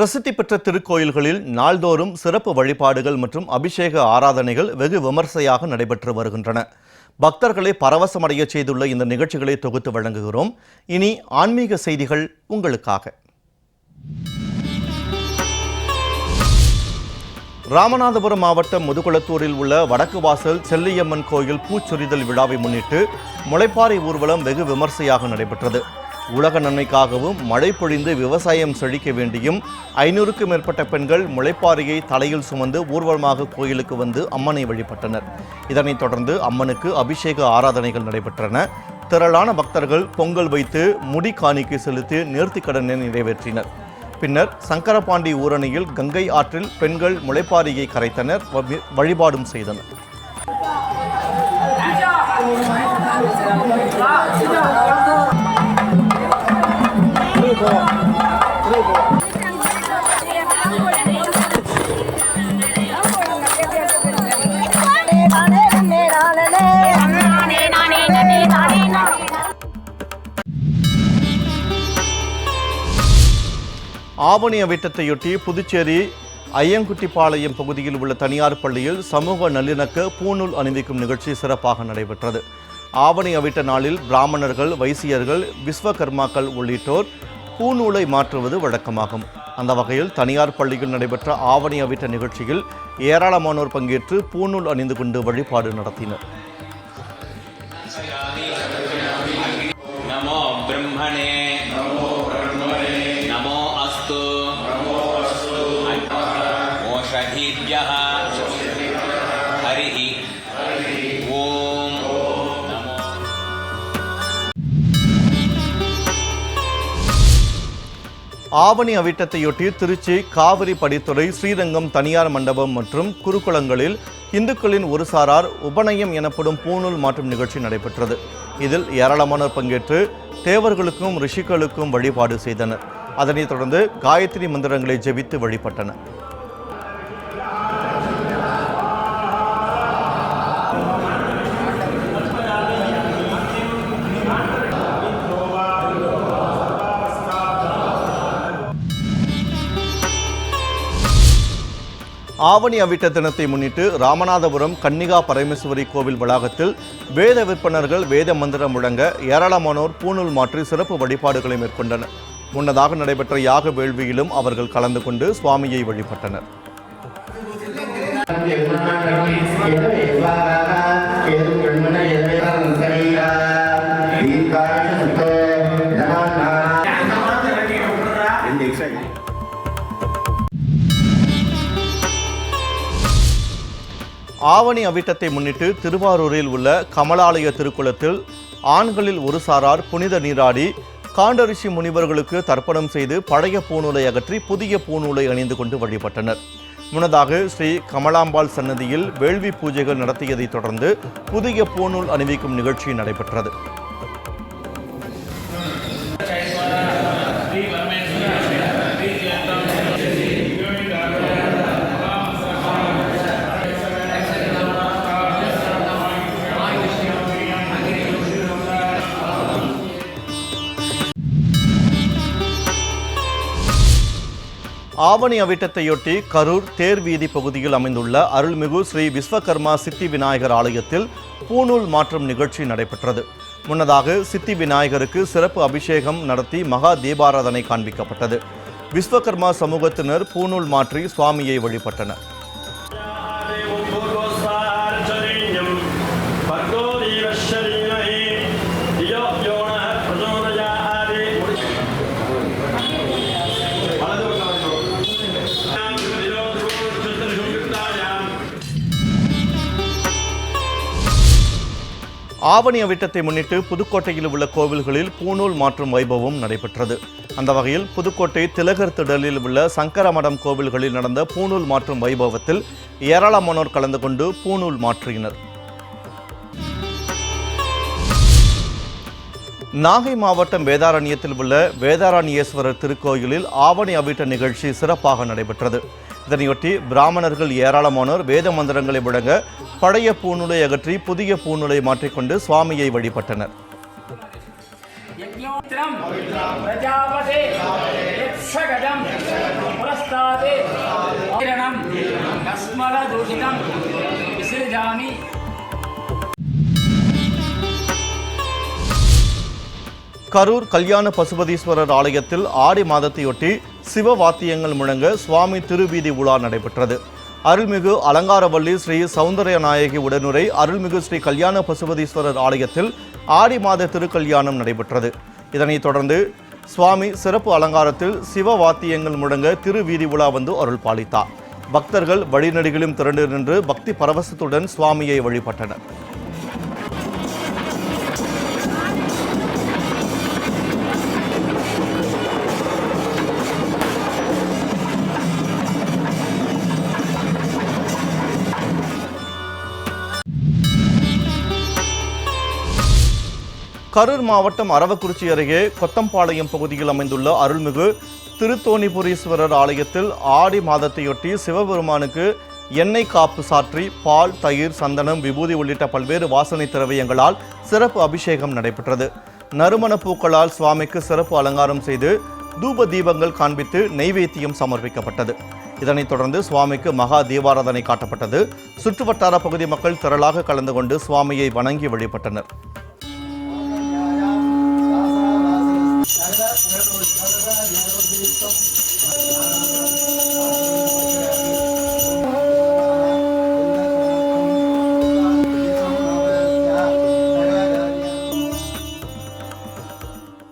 பிரசித்தி பெற்ற திருக்கோயில்களில் நாள்தோறும் சிறப்பு வழிபாடுகள் மற்றும் அபிஷேக ஆராதனைகள் வெகு விமர்சையாக நடைபெற்று வருகின்றன. பக்தர்களை பரவசமடைய செய்துள்ள இந்த நிகழ்ச்சிகளை தொகுத்து வழங்குகிறோம். இனி ஆன்மீக செய்திகள் உங்களுக்காக. ராமநாதபுரம் மாவட்டம் முதுகுளத்தூரில் உள்ள வடக்கு வாசல் செல்லியம்மன் கோயில் பூச்சொரிதல் விழாவை முன்னிட்டு முளைப்பாறை ஊர்வலம் வெகு விமர்சையாக நடைபெற்றது. உலக நன்மைக்காகவும் மழை பொழிந்து விவசாயம் செழிக்க வேண்டியும் ஐநூறுக்கும் மேற்பட்ட பெண்கள் முளைப்பாறையை தலையில் சுமந்து ஊர்வலமாக கோயிலுக்கு வந்து அம்மனை வழிபட்டனர் இதனைத் தொடர்ந்து அம்மனுக்கு அபிஷேக ஆராதனைகள் நடைபெற்றன திரளான பக்தர்கள் பொங்கல் வைத்து முடி காணிக்கை செலுத்தி நேர்த்திக்கடனை நிறைவேற்றினர் பின்னர் சங்கரபாண்டி ஊரணியில் கங்கை ஆற்றில் பெண்கள் முளைப்பாரியை கரைத்தனர் வழிபாடும் செய்தனர் ஆவணி அவிட்டத்தையொட்டி புதுச்சேரி ஐயங்குட்டிப்பாளையம் பகுதியில் உள்ள தனியார் பள்ளியில் சமூக நல்லிணக்க பூநூல் அணிவிக்கும் நிகழ்ச்சி சிறப்பாக நடைபெற்றது. ஆவணி அவிட்ட நாளில் பிராமணர்கள் வைசியர்கள் விஸ்வகர்மாக்கள் உள்ளிட்டோர் பூநூலை மாற்றுவது வழக்கமாகும். அந்த வகையில் தனியார் பள்ளியில் நடைபெற்ற ஆவணி அவிட்ட நிகழ்ச்சியில் ஏராளமானோர் பங்கேற்று பூநூல் அணிந்து கொண்டு வழிபாடு நடத்தினர். ओषधीभ्यः हरिः ॐ नमो ஆவணி அவிட்டத்தையொட்டி திருச்சி காவிரி படித்துறை ஸ்ரீரங்கம் தனியார் மண்டபம் மற்றும் குருகுலங்களில் இந்துக்களின் ஒரு சாரார் உபநயம் எனப்படும் பூணூல் மாற்றும் நிகழ்ச்சி நடைபெற்றது இதில் ஏராளமானோர் பங்கேற்று தேவர்களுக்கும் ரிஷிகளுக்கும் வழிபாடு செய்தனர் அதனைத் தொடர்ந்து காயத்ரி மந்திரங்களை ஜெபித்து வழிபட்டனர் ஆவணி அவிட்ட தினத்தை முன்னிட்டு ராமநாதபுரம் கன்னிகா பரமேஸ்வரி கோவில் வளாகத்தில் வேத விற்பனர்கள் வேத மந்திரம் முழங்க ஏராளமானோர் பூணூல் மாற்றி சிறப்பு வழிபாடுகளை மேற்கொண்டனர். முன்னதாக நடைபெற்ற யாக வேள்வியிலும் அவர்கள் கலந்து கொண்டு சுவாமியை வழிபட்டனர். ஆவணி அவிட்டத்தை முன்னிட்டு திருவாரூரில் உள்ள கமலாலய திருக்குளத்தில் ஆண்களில் ஒரு சாரார் புனித நீராடி காண்டரிஷி முனிவர்களுக்கு தர்ப்பணம் செய்து பழைய பூநூலை அகற்றி புதிய பூநூலை அணிந்து கொண்டு வழிபட்டனர். முன்னதாக ஸ்ரீ கமலாம்பாள் சன்னதியில் வேள்வி பூஜைகள் நடத்தியதைத் தொடர்ந்து புதிய பூநூல் அணிவிக்கும் நிகழ்ச்சி நடைபெற்றது. ஆவணி அவிட்டத்தையொட்டி கரூர் தேர் வீதி பகுதியில் அமைந்துள்ள அருள்மிகு ஸ்ரீ விஸ்வகர்மா சித்தி விநாயகர் ஆலயத்தில் பூநூல் மாற்றும் நிகழ்ச்சி நடைபெற்றது. முன்னதாக சித்தி விநாயகருக்கு சிறப்பு அபிஷேகம் நடத்தி மகா தீபாராதனை காண்பிக்கப்பட்டது. விஸ்வகர்மா சமூகத்தினர் பூநூல் மாற்றி சுவாமியை வழிபட்டனர். பர்கோ ஆவணி அவிட்டத்தை முன்னிட்டு புதுக்கோட்டையில் உள்ள கோவில்களில் பூநூல் மாற்றும் வைபவம் நடைபெற்றது. அந்த வகையில் புதுக்கோட்டை திலகர் திடலில் உள்ள சங்கரமடம் கோவில்களில் நடந்த பூநூல் மாற்றும் வைபவத்தில் ஏராளமானோர் கலந்து கொண்டு பூநூல் மாற்றினர். நாகை மாவட்டம் வேதாரண்யத்தில் உள்ள வேதாராணியேஸ்வரர் திருக்கோயிலில் ஆவணி அவிட்ட நிகழ்ச்சி சிறப்பாக நடைபெற்றது. இதனையொட்டி பிராமணர்கள் ஏராளமானோர் வேத மந்திரங்களை முழங்க பழைய பூநூலை அகற்றி புதிய பூநூலை மாற்றிக்கொண்டு சுவாமியை வழிபட்டனர். பிரஜாபதே கரூர் கல்யாண பசுபதீஸ்வரர் ஆலயத்தில் ஆடி மாதத்தையொட்டி சிவ வாத்தியங்கள் முழங்க சுவாமி திருவீதி உலா நடைபெற்றது. அருள்மிகு அலங்காரவல்லி ஸ்ரீ சௌந்தர்ய நாயகி உடனுரை அருள்மிகு ஸ்ரீ கல்யாண பசுபதீஸ்வரர் ஆலயத்தில் ஆடி மாத திருக்கல்யாணம் நடைபெற்றது. இதனைத் தொடர்ந்து சுவாமி சிறப்பு அலங்காரத்தில் சிவ வாத்தியங்கள் முழங்க திருவீதி உலா வந்து அருள் பாலித்தார். பக்தர்கள் வழிநடிகளும் திரண்டு நின்று பக்தி பரவசத்துடன் சுவாமியை வழிபட்டனர். கரூர் மாவட்டம் அரவக்குறிச்சி அருகே கொத்தம்பாளையம் பகுதியில் அமைந்துள்ள அருள்மிகு திருத்தோணிபுரீஸ்வரர் ஆலயத்தில் ஆடி மாதத்தையொட்டி சிவபெருமானுக்கு எண்ணெய் காப்பு சாற்றி பால் தயிர் சந்தனம் விபூதி உள்ளிட்ட பல்வேறு வாசனை திரவியங்களால் சிறப்பு அபிஷேகம் நடைபெற்றது. நறுமண பூக்களால் சுவாமிக்கு சிறப்பு அலங்காரம் செய்து தூப தீபங்கள் காண்பித்து நெய்வேத்தியம் சமர்ப்பிக்கப்பட்டது. இதனைத் தொடர்ந்து சுவாமிக்கு மகா தீபாராதனை காட்டப்பட்டது. சுற்றுவட்டார பகுதி மக்கள் திரளாக கலந்து கொண்டு சுவாமியை வணங்கி வழிபட்டனர். dito.